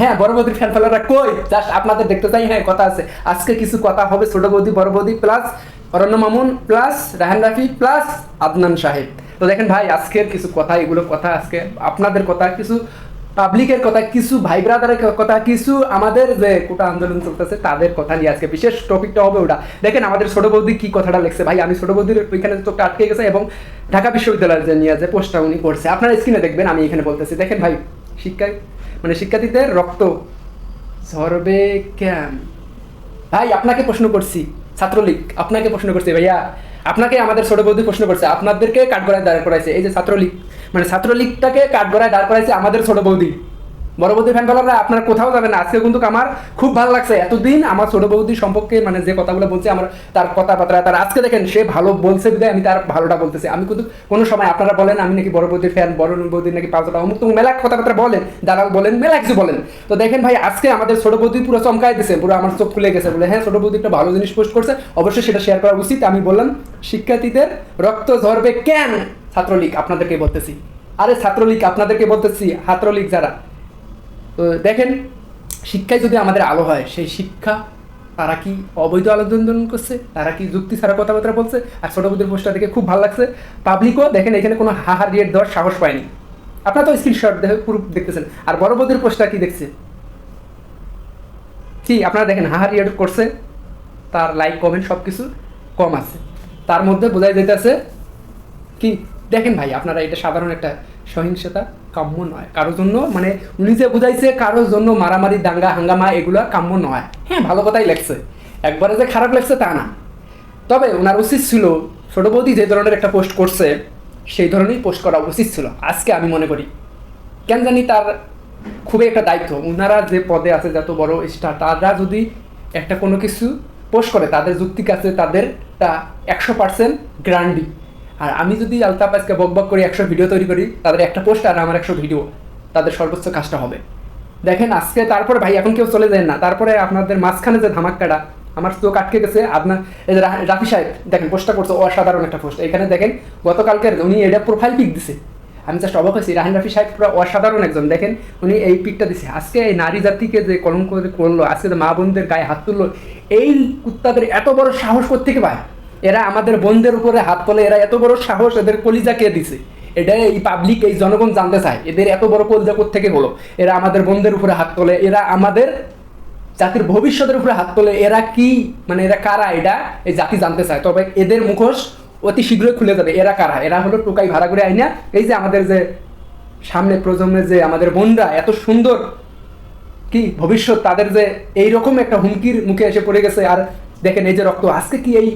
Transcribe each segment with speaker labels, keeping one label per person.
Speaker 1: হ্যাঁ বড় বৌদির ফ্যান ফলোয়াররা কই? জাস্ট আপনাদের দেখতে চাই হ্যাঁ কথা আছে। আজকে কিছু কথা হবে, ছোট বৌদি, বড় বৌদি plus Aranya Mamun plus Rahan Rafi plus Adnan Saheb. তো দেখেন ভাই, আজকের কিছু কথা, এগুলো কথা আজকে আপনাদের কথা, কিছু পাবলিকের কথা, কিছু ভাই ব্রাদারের কথা, কিছু আমাদের যে কোটা আন্দোলন চলতেছে, তাদের কথা নিয়ে আজকে বিশেষ টপিকটা হবে ওটা। দেখেন, আমাদের ছোট বৌদি কি কথাটা লিখছে? ভাই, আমি ছোট বৌদির ওইখানে চোখটা আটকে গেছে এবং ঢাকা বিশ্ববিদ্যালয়ের যে নিয়ে যে পোস্টটা উনি করছে, আপনারা স্ক্রিনে দেখবেন, আমি এখানে বলতেছি। দেখেন ভাই, শিক্ষায় মানে শিক্ষার্থীদের রক্ত। ঝরবে কেন ভাই, আপনাকে প্রশ্ন করছি, ছাত্রলীগ, আপনাকে প্রশ্ন করছি, ভাইয়া, আপনাকে আমাদের ছোট বৌদি প্রশ্ন করছে, আপনাদেরকে কাঠগড়ায় দাঁড় করাইছে, এই যে ছাত্রলীগ মানে ছাত্রলীগটাকে কাঠগড়ায় দাঁড় করাইছে আমাদের ছোট বৌদি। বড় বৌদি ফ্যান ফলোয়াররা আপনার কোথাও যাবেন না। আজকে কিন্তু আমার খুব ভালো লাগছে। এতদিন আমার ছোট বৌদি সম্পর্কে মানে যে কথাগুলো বলছে, আমার তার কথাবার্তা, তার আজকে দেখেন, সে ভালো বলছে বিদায় আমি তার ভালোটা বলতেছি। আমি কিন্তু কোনো সময় আপনারা বলেন, আমি নাকি বড় বৌদির ফ্যান বড় বৌদির নাকি পাঁচটা অমুক তমুক মেলা কথাবার্তা বলেন, দালাল বলেন মেলা কিছু বলেন। তো দেখেন ভাই, আজকে আমাদের ছোট বৌদি পুরো চমকাই দিছে, পুরো আমার চোখ খুলে গেছে, বলে হ্যাঁ ছোট বৌদি একটা ভালো জিনিস পোস্ট করছে, অবশ্যই সেটা শেয়ার করা উচিত। আমি বললাম, শিক্ষার্থীদের রক্ত ঝরবে কেন? ছাত্রলীগ, আপনাদেরকে বলতেছি। আরে ছাত্রলীগ, আপনাদেরকে বলতেছি, ছাত্রলীগ যারা তো দেখেন, শিক্ষায় যদি আমাদের আলো হয়, সেই শিক্ষা তারা কি অবৈধ আলোচন করছে? তারা কি যুক্তি ছাড়া কথাবার্তা বলছে? আর ছোট বুদ্ধির পোস্টটা দেখে খুব ভালো লাগছে। পাবলিকও দেখেন, এখানে কোনো হাহা রিয়েট দেওয়ার সাহস পায়নি। আপনারা তো স্ক্রিনশট দেখে পুরো দেখতেছেন। আর বড় বৌদির পোস্টটা কি দেখছে? কি আপনারা দেখেন হাহার রিয়েট করছে। তার লাইক কমেন্ট সব কিছু কম আছে। তার মধ্যে বোঝাই যেতেছে কি, দেখেন ভাই, আপনারা এটা সাধারণ একটা সহিংসতা। কাম্য নয় কারোর জন্য মানে উনি যে বুঝাইছে কারোর জন্য মারামারি দাঙ্গা, হাঙ্গামা এগুলো কাম্য নয় হ্যাঁ ভালো কথাই লাগছে একবারে যে খারাপ লাগছে তা না। তবে ওনার উচিত ছিল ছোট বৌদি যে ধরনের একটা পোস্ট করছে, সেই ধরনেরই পোস্ট করা উচিত ছিল। আজকে আমি মনে করি। কেন জানি তার খুবই একটা দায়িত্ব। ওনারা যে পদে আছে, যত বড় স্টার তারা যদি একটা কোনো কিছু পোস্ট করে, তাদের যুক্তি কাছে তাদেরটা একশো পার্সেন্ট গ্রান্ডি আর আমি যদি আলতাপ আজকে বক বক করে একশো ভিডিও তৈরি করি, তাদের একটা পোস্ট আর আমার একশো ভিডিও তাদের সর্বোচ্চ কাজটা হবে। দেখেন, আজকে তারপরে ভাই, এখন কেউ চলে যায় না। তারপরে আপনাদের মাঝখানে যে ধামাক্কাটা, আমার চোখ আটকে গেছে। আপনার এই যে রাফি সাহেব, দেখেন পোস্টটা করছে, অসাধারণ একটা পোস্ট এখানে দেখেন, গতকালকের উনি এটা প্রোফাইল পিক দিছে। আমি জাস্ট অবাক হয়েছি রাহিন রাফি সাহেব পুরো অসাধারণ একজন। দেখেন, উনি এই পিকটা দিছে। আজকে এই নারী জাতিকে যে কলঙ্ক করে করল, আজকে যে মা বোনদের গায়ে হাত তুললো, এই কুত্তাদের এত বড় সাহস থেকে পায়? এরা আমাদের বোনদের উপরে হাত তোলে, এরা এত বড় সাহস এদের কলিজা কে দিছে? এটা এই পাবলিক এই জনগণ জানতে চায়, এদের এত বড় কলিজা থেকে হলো? এরা আমাদের বোনদের উপরে হাত তোলে, এরা আমাদের জাতির ভবিষ্যতের উপরে হাত তোলে, এরা কি মানে এরা কারা? এটা এই জাতি জানতে চায়। তবে এদের মুখোশ অতি শীঘ্রই খুলে যাবে, এরা কারা? এরা হলো টোকাই ভাড়া করে আইনা, এই যে আমাদের যে সামনে প্রজন্মের যে আমাদের বোনরা, এত সুন্দর কি ভবিষ্যৎ, তাদের যে এইরকম একটা হুমকির মুখে এসে পড়ে গেছে, আর দেখেন এই যে রক্ত, আজকে কি এই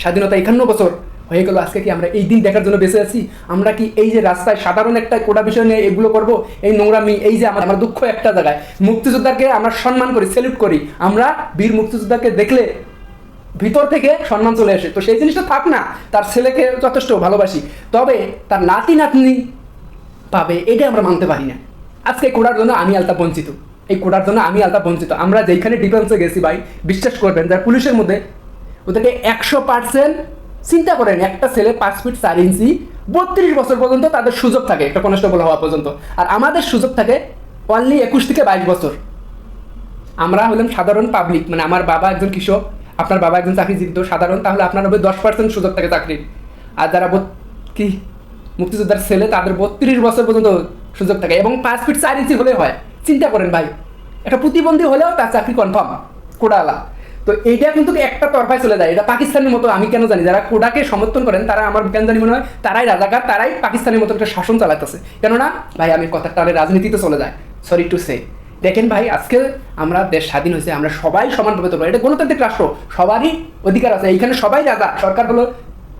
Speaker 1: স্বাধীনতা একান্ন বছর হয়ে গেল, আজকে কি আমরা এই দিন দেখার জন্য বেঁচে আছি? আমরা কি এই যে রাস্তায় সাধারণ একটা কোটা বিষয় নিয়ে এগুলো করব? এই নোংরামি, এই যে আমার দুঃখ একটা জায়গায়। মুক্তিযোদ্ধাকে আমরা সম্মান করি স্যালুট করি। আমরা বীর মুক্তিযোদ্ধাকে দেখলে ভিতর থেকে সম্মান চলে আসে। তো সেই জিনিসটা থাক না, তার ছেলেকে যথেষ্ট ভালোবাসি। তবে তার নাতি নাতনি পাবে, এটা আমরা মানতে পারি না। আজকে কোটার জন্য আমি আলতা বঞ্চিত। এই কোটার জন্য আমি আলতা বঞ্চিত। আমরা যেখানে ডিফেন্সে গেছি ভাই, বিশ্বাস করবেন, যারা পুলিশের মধ্যে ওদেরকে একশো পার্সেন্ট চিন্তা করেন, একটা ছেলে পাঁচ ফিট চার ইঞ্চি, বত্রিশ বছর পর্যন্ত তাদের সুযোগ থাকে, একটা কনস্টেবল হওয়া পর্যন্ত। আর আমাদের সুযোগ থাকে অনলি একুশ থেকে বাইশ বছর। আমরা হলাম সাধারণ পাবলিক মানে আমার বাবা একজন কৃষক, আপনার বাবা একজন চাকরিজীবিত সাধারণ, তাহলে আপনার হবে দশ পার্সেন্ট সুযোগ থাকে চাকরির। আর যারা কি? মুক্তিযোদ্ধার ছেলে, তাদের বত্রিশ বছর পর্যন্ত সুযোগ থাকে, এবং পাঁচ ফিট চার ইঞ্চি হলে হয়। চিন্তা করেন ভাই, একটা প্রতিবন্ধী হলেও তার চাকরি কনফার্ম কোডালা তো এইটা কিন্তু একটা তরফায় চলে যায়। এটা পাকিস্তানের মতো, আমি কেন জানি, যারা কোডাকে সমর্থন করেন, তারা আমার কেন জানি মনে হয়, তারাই রাজাকার, তারাই পাকিস্তানের মতো একটা শাসন চালাতেছে কেননা, ভাই, আমি কথা তাহলে রাজনীতিতে চলে যায়। সরি টু সে দেখেন ভাই, আজকে আমরা দেশ স্বাধীন হয়েছে, আমরা সবাই সমানভাবে চলবো। এটা গণতান্ত্রিক রাষ্ট্র, সবারই অধিকার আছে। এইখানে সবাই রাজা, সরকার হলো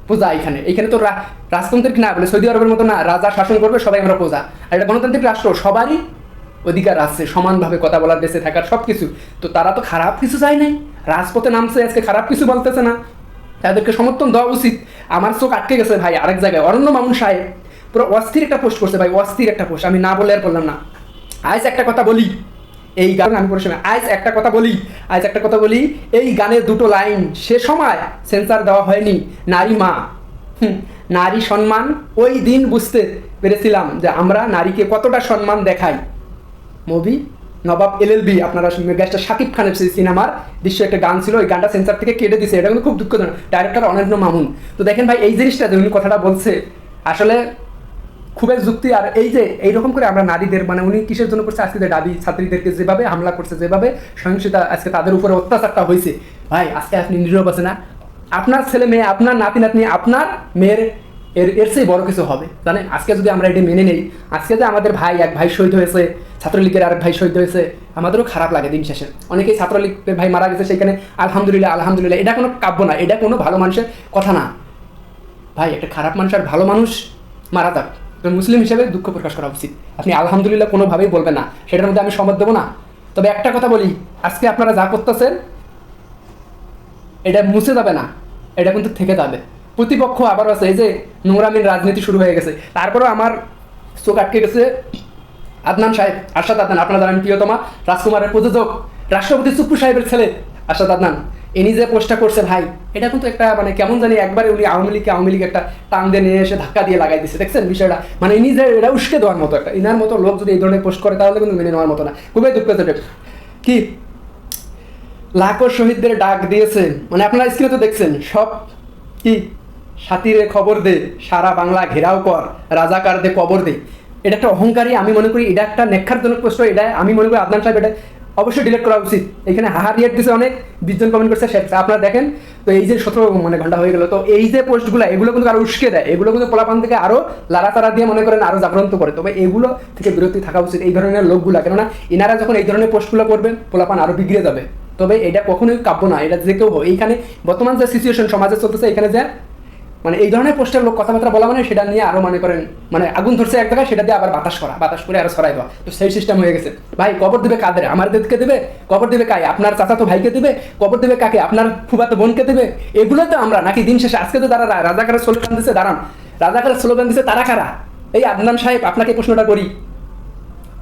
Speaker 1: প্রজা এখানে। এখানে তো রাজতান্ত্রিক না বলে, সৌদি আরবের মতো না, রাজা শাসন করবে, সবাই আমরা প্রজা আর এটা গণতান্ত্রিক রাষ্ট্র, সবারই অধিকার আছে, সমানভাবে কথা বলার বেঁচে থাকার সব কিছু তো তারা তো খারাপ কিছু চায় নাই। রাজপথে নামছে, আজকে খারাপ কিছু বলতেছে না। তাদেরকে সমর্থন দেওয়া উচিত। আমার চোখ আটকে গেছে ভাই, আরেক জায়গায়। অরণ্য মামুন সাহেব, পুরো অস্থির একটা পোস্ট করছে ভাই, অস্থির একটা পোস্ট আমি না বলে আর বললাম না। আজ একটা কথা বলি, এই গান আমি পড়ে শোনা আজ একটা কথা বলি, আজ একটা কথা বলি, এই গানের দুটো লাইন সে সময় সেন্সার দেওয়া হয়নি। নারী মা। নারী সম্মান, ওই দিন বুঝতে পেরেছিলাম যে আমরা নারীকে কতটা সম্মান দেখাই। মুভি নবাব এলএলবি আপনারা গ্যাসটা শাকিব খানের সেই সিনেমার দৃশ্য একটা গান ছিল, ওই গানটা সেন্সার থেকে কেটে দিছে এটা কিন্তু খুব দুঃখজনক। ডাইরেক্টর অনন্য মামুন। তো দেখেন ভাই, এই জিনিসটা উনি কথাটা বলছে, আসলে খুবই যুক্তি, আর এই যে এইরকম করে আমরা নারীদের মানে উনি কিসের জন্য করছে, আজকে যে দাবি, ছাত্রীদেরকে যেভাবে হামলা করছে, যেভাবে সহিংসতা, আজকে তাদের উপরে অত্যাচারটা হয়েছে। ভাই, আজকে আপনি নীরব আছে না। আপনার ছেলে মেয়ে, আপনার নাতি নাতনি, আপনার মেয়ের, এর এর চেয়ে বড় কিছু হবে। জানেন আজকে যদি আমরা এটি মেনে নেই, আজকে যে আমাদের ভাই, এক ভাই শহীদ হয়েছে ছাত্রলীগের আরেক ভাই শহীদ হয়েছে। আমাদেরও খারাপ লাগে দিন শেষে। অনেকেই ছাত্রলীগের ভাই মারা গেছে, সেখানে আলহামদুলিল্লাহ আলহামদুলিল্লাহ, এটা কোনো কাব্য না, এটা কোনো ভালো মানুষের কথা না। ভাই, একটা খারাপ মানুষ আর ভালো মানুষ মারা যাক। মুসলিম হিসেবে দুঃখ প্রকাশ করা উচিত। আপনি আলহামদুলিল্লাহ কোনোভাবেই বলবেন না, সেটার মধ্যে আমি সম্মত দেবো না। তবে একটা কথা বলি, আজকে আপনারা যা করতেছেন, এটা মুছে যাবে না, এটা কিন্তু থেকে যাবে। প্রতিপক্ষ আবার আছে, এই যে নোংরামিন রাজনীতি শুরু হয়ে গেছে। তারপরেও আমার চোখ আটকে গেছে আদনান সাহেব, আরশাদ আদনান, আপনারা জানেন প্রিয়তমা রাজকুমারের প্রযোজক, রাষ্ট্রপতি সুপ্পু সাহেবের ছেলে, আরশাদ আদনান। ইনি যে পোস্টটা করছে, ভাই। এটা কিন্তু একটা মানে কেমন জানি একবারে উনি আওয়ামী লীগকে আওয়ামী লীগ একটা টান দিয়ে নিয়ে এসে ধাক্কা দিয়ে লাগাই দিচ্ছে দেখছেন বিষয়টা? মানে ইনি যে এটা উস্কে দেওয়ার মতো একটা। ইনার মতো লোক যদি এই ধরনের পোস্ট করে, তাহলে কিন্তু মেনে নেওয়ার মতো না। খুবই দুঃখজনক কি? লাখো শহীদদের ডাক দিয়েছেন মানে আপনারা স্ক্রিনে তো দেখছেন, সব কি? সাথীরে খবর দে, সারা বাংলা ঘেরাও কর রাজাকার দে কবর দে। এটা একটা অহংকারী, আমি মনে করি এটা একটা নেক্ষারজনক প্রশ্ন, এটা আমি মনে করি আদনান সাহেব এটা অবশ্যই ডিলিট করা উচিত। এখানে হাহা রিয়েট দিছে অনেক, বিশজন কমেন্ট করছে, সে- আপনারা দেখেন, তো এই যে সতেরো মানে ঘণ্টা হয়ে গেল, তো এই যে পোস্টগুলো এগুলো কিন্তু আরও উস্কে দেয়, এগুলো কিন্তু পোলাপান থেকে আরও লাড়াতাড়া দিয়ে মনে করেন আরও জাগ্রন্ত করে। তবে এগুলো থেকে বিরতি থাকা উচিত এই ধরনের লোকগুলা, কেননা এনারা যখন এই ধরনের পোস্টগুলো করবেন পোলাপান আরও বিগড়ে যাবে। তবে এটা কখনোই কাব্য না, এটা যে কেউ। এইখানে বর্তমান যে সিচুয়েশন সমাজে চলতেছে, এখানে যে মানে এই ধরনের পোস্টের লোক কথাবার্তা বলা মানে সেটা নিয়ে আরও মনে করেন মানে আগুন ধরছে এক জায়গায়, সেটা দিয়ে আবার বাতাস করা, বাতাস করে আরও ছড়াই দেওয়া। তো সেই সিস্টেম হয়ে গেছে। ভাই, কবর দেবে কাদের? আমার আমাদেরকে দেবে? কবর দেবে কাই আপনার চাচা তো ভাইকে দেবে? কবর দেবে কাকে? আপনার ফুবাতো বোনকে দেবে? এগুলো তো আমরা নাকি দিন শেষে, আজকে তো তারা রাজাকারের স্লোগান দিচ্ছে দাঁড়ান। রাজাকারের স্লোগান দিচ্ছে তারা কারা? এই আদনান সাহেব, আপনাকে প্রশ্নটা করি।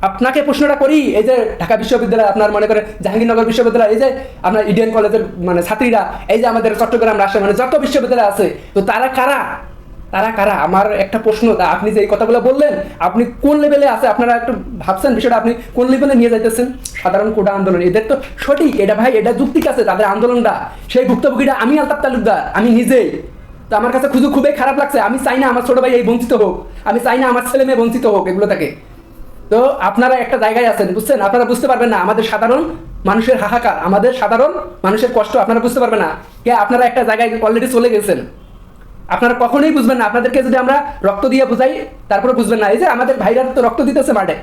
Speaker 1: আপনাকে প্রশ্নটা করি, এই যে ঢাকা বিশ্ববিদ্যালয় আপনার মনে করে জাহাঙ্গীরনগর বিশ্ববিদ্যালয়, এই যে আপনার ইডিয়ান কলেজের মানে ছাত্রীরা, এই যে আমাদের চট্টগ্রাম রাষ্ট্র মানে যত বিশ্ববিদ্যালয় আছে, তো তারা কারা? তারা কারা? আমার একটা প্রশ্ন, তা আপনি যে এই কথাগুলো বললেন, আপনি কোন লেভেলে আছে? আপনারা একটু ভাবছেন বিষয়টা, আপনি কোন লেভেলে নিয়ে যাইতেছেন? সাধারণ কোটা আন্দোলন, এদের তো সঠিক, এটা ভাই, এটা যুক্তিক আছে তাদের আন্দোলনটা। সেই ভুক্তভোগীটা আমি আলতাপ তালুকদার, আমি নিজেই। তো আমার কাছে খুঁজে খুবই খারাপ লাগছে, আমি চাই না আমার ছোট ভাই এই বঞ্চিত হোক, আমি চাই না আমার ছেলে মেয়ে বঞ্চিত হোক, এগুলো থেকে তো আপনারা একটা জায়গায় আছেন, বুঝছেন? আপনারা বুঝতে পারবেন না, আমাদের সাধারণ মানুষের হাহাকার, আমাদের সাধারণ মানুষের কষ্ট আপনারা বুঝতে পারবেন না। কে, আপনারা একটা জায়গায় অলরেডি চলে গেছেন। আপনারা কখনোই বুঝবেন না। আপনাদেরকে যদি আমরা রক্ত দিয়ে বুঝাই, তারপরে বুঝবেন না। এই যে আমাদের ভাইরা তো রক্ত দিতেছে মাঠে।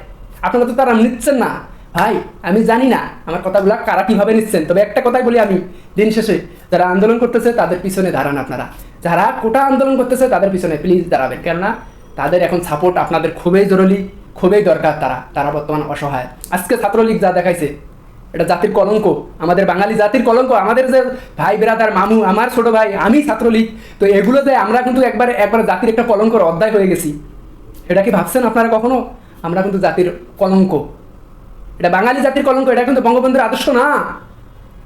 Speaker 1: আপনারা তো তারা নিচ্ছেন না। ভাই, আমি জানি না আমার কথাগুলো কারা কীভাবে নিচ্ছেন। তবে একটা কথাই বলি আমি, দিন শেষে যারা আন্দোলন করতেছে, তাদের পিছনে দাঁড়ান আপনারা। যারা কোটা আন্দোলন করতেছে, তাদের পিছনে প্লিজ দাঁড়াবেন। কেননা তাদের এখন সাপোর্ট আপনাদের খুবই জরুরি। খুবই দরকার তারা তারা বর্তমান অসহায়। আজকে ছাত্রলীগ যা দেখাইছে, এটা জাতির কলঙ্ক, আমাদের বাঙালি জাতির কলঙ্ক, আমাদের যে ভাই বেরাদার মামু, আমার ছোট ভাই, আমি ছাত্রলীগ, তো এগুলোতে আমরা কিন্তু একবার একবার জাতির একটা কলঙ্কর অধ্যায় হয়ে গেছি। এটা কি ভাবছেন আপনারা কখনো? আমরা কিন্তু জাতির কলঙ্ক। এটা বাঙালি জাতির কলঙ্ক, এটা কিন্তু বঙ্গবন্ধুর আদর্শ না।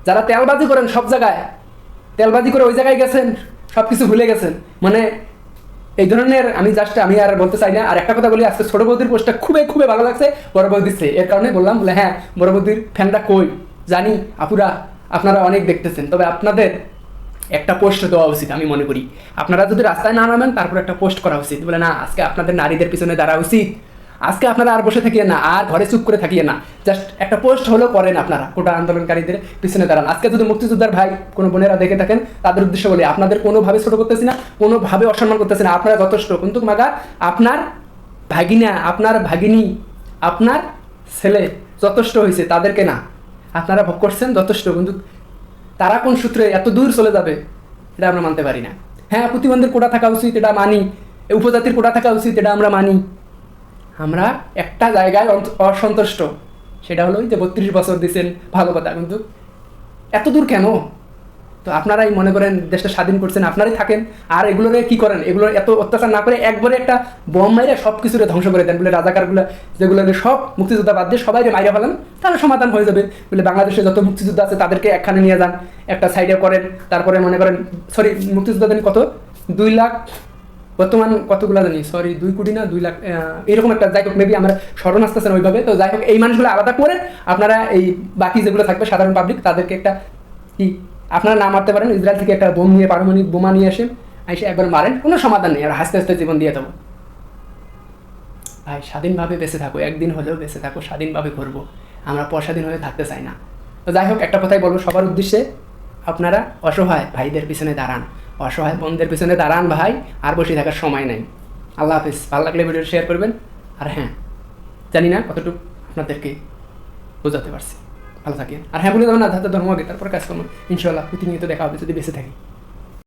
Speaker 1: যারা তেলবাজি করেন সব জায়গায়, তেলবাজি করে ওই জায়গায় গেছেন সব কিছু ভুলে গেছেন। মানে এই ধরনের আমি জাস্ট আমি আর বলতে চাই না। আর একটা কথা বলি, আজকে ছোট বৌদির পোস্টটা খুবই খুবই ভালো লাগছে বড় বৌদি সে এর কারণে বললাম, বলে হ্যাঁ বড় বৌদির ফ্যানটা কই? জানি আপুরা, আপনারা অনেক দেখতেছেন। তবে আপনাদের একটা পোস্ট দেওয়া উচিত আমি মনে করি। আপনারা যদি রাস্তায় না নামেন, তারপর একটা পোস্ট করা উচিত। বলে, না, আজকে আপনাদের নারীদের পিছনে দাঁড়া উচিত। আজকে আপনারা আর বসে থাকিয়ে না, আর ঘরে চুপ করে থাকিয়ে না। জাস্ট একটা পোস্ট হলেও করেন আপনারা, কোটা আন্দোলনকারীদের পিছনে দাঁড়ান। আজকে যদি মুক্তিযোদ্ধার ভাই কোনো বোনেরা দেখে থাকেন, তাদের উদ্দেশ্যে বলি, আপনাদের কোনোভাবে ছোট করতেছি না, কোনোভাবে অসম্মান করতেছি না, আপনারা যথেষ্ট। কিন্তু মাগা, আপনার ভাগিনা, আপনার ভাগিনী, আপনার ছেলে যথেষ্ট হয়েছে তাদেরকে না। আপনারা ভোগ করছেন যথেষ্ট, কিন্তু তারা কোন সূত্রে এত দূর চলে যাবে, এটা আমরা মানতে পারি না। হ্যাঁ প্রতিবন্ধীর কোটা থাকা উচিত, এটা মানি। উপজাতির কোটা থাকা উচিত, এটা আমরা মানি। আমরা একটা জায়গায় অসন্তুষ্ট। সেটা হলো যে বত্রিশ বছর দিচ্ছেন ভালো কথা কিন্তু এত দূর কেন? তো আপনারাই মনে করেন দেশটা স্বাধীন করছেন, আপনারাই থাকেন। আর এগুলোরে কি করেন? এগুলো এত অত্যাচার না করে একবারে একটা বম মাইরে সব কিছুরে ধ্বংস করে দেন। বলে রাজাকারগুলো যেগুলো সব মুক্তিযোদ্ধা বাদ দিয়ে সবাই মাইরে ফেলেন, তাহলে সমাধান হয়ে যাবে। বলে বাংলাদেশে যত মুক্তিযোদ্ধা আছে তাদেরকে একখানে নিয়ে যান, একটা সাইডে করেন। তারপরে মনে করেন সরি মুক্তিযোদ্ধাদের কত? দুই লাখ বর্তমান কতগুলো জানি সরি দুই কোটি না দুই লাখ এরকম একটা, যাই হোক মেবি আমরা স্মরণ আসতেছে না ওইভাবে, তো যাই হোক, এই মানুষগুলো আলাদা করে আপনারা এই বাকি যেগুলো থাকবে, সাধারণ পাবলিক তাদেরকে একটা কি, আপনারা না মারতে পারেন, ইসরায়েল থেকে একটা বোম নিয়ে, পারমাণবিক বোমা নিয়ে আসেন, এসে একবার মারেন, কোনো সমাধান নেই, আর হাসতে হাসতে জীবন দিয়ে দেবো ভাই, স্বাধীনভাবে বেঁচে থাকো, একদিন হলেও বেঁচে থাকো, স্বাধীনভাবে ঘুরবো, আমরা পরস্বাধীন হয়ে থাকতে চাই না। তো যাই হোক, একটা কথাই বলব, সবার উদ্দেশ্যে আপনারা অসহায় ভাইদের পিছনে দাঁড়ান অসহায় বন্ধের পিছনে দাঁড়ান ভাই, আর বসে থাকার সময় নাই। আল্লাহ হাফিজ, ভালো লাগলে ভিডিও শেয়ার করবেন। আর হ্যাঁ জানি না কতটুকু আপনাদেরকে বোঝাতে পারছি। ভালো থাকেন। আর হ্যাঁ বলে দেবেন না ধর্মকে তারপর কাজ করুন ইনশাল্লাহ প্রতিনিয়ত দেখা হবে, যদি বেঁচে থাকি।